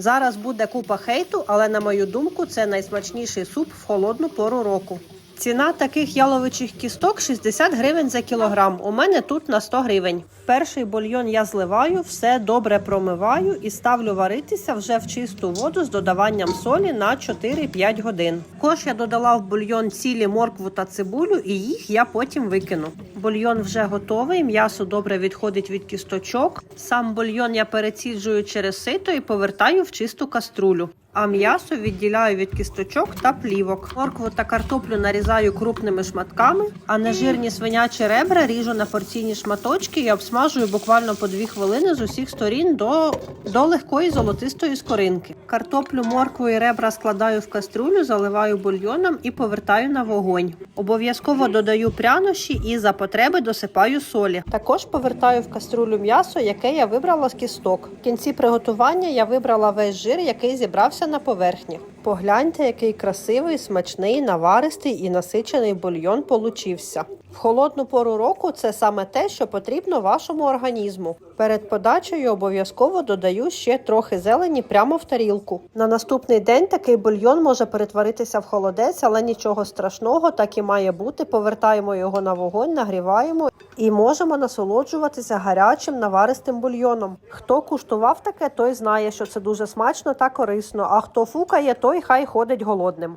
Зараз буде купа хейту, але на мою думку, це найсмачніший суп в холодну пору року. Ціна таких яловичих кісток 60 гривень за кілограм. У мене тут на 100 гривень. Перший бульйон я зливаю, все добре промиваю і ставлю варитися вже в чисту воду з додаванням солі на 4-5 годин. Також я додала в бульйон цілі моркву та цибулю, і їх я потім викину. Бульйон вже готовий, м'ясо добре відходить від кісточок. Сам бульйон я переціджую через сито і повертаю в чисту каструлю. А м'ясо відділяю від кісточок та плівок. Моркву та картоплю нарізаю крупними шматками, а нежирні свинячі ребра ріжу на порційні шматочки і обсмажую буквально по 2 хвилини з усіх сторін до, до легкої золотистої скоринки. Картоплю, моркву і ребра складаю в каструлю, заливаю бульйоном і повертаю на вогонь. Обов'язково додаю прянощі і за потреби досипаю солі. Також повертаю в каструлю м'ясо, яке я вибрала з кісток. В кінці приготування я вибрала весь жир, який зібрався на поверхні. Погляньте, який красивий, смачний, наваристий і насичений бульйон получився. В холодну пору року це саме те, що потрібно вашому організму. Перед подачею обов'язково додаю ще трохи зелені прямо в тарілку. На наступний день такий бульйон може перетворитися в холодець, але нічого страшного, так і має бути. Повертаємо його на вогонь, нагріваємо і можемо насолоджуватися гарячим наваристим бульйоном. Хто куштував таке, той знає, що це дуже смачно та корисно. А хто фукає, той хай ходить голодним.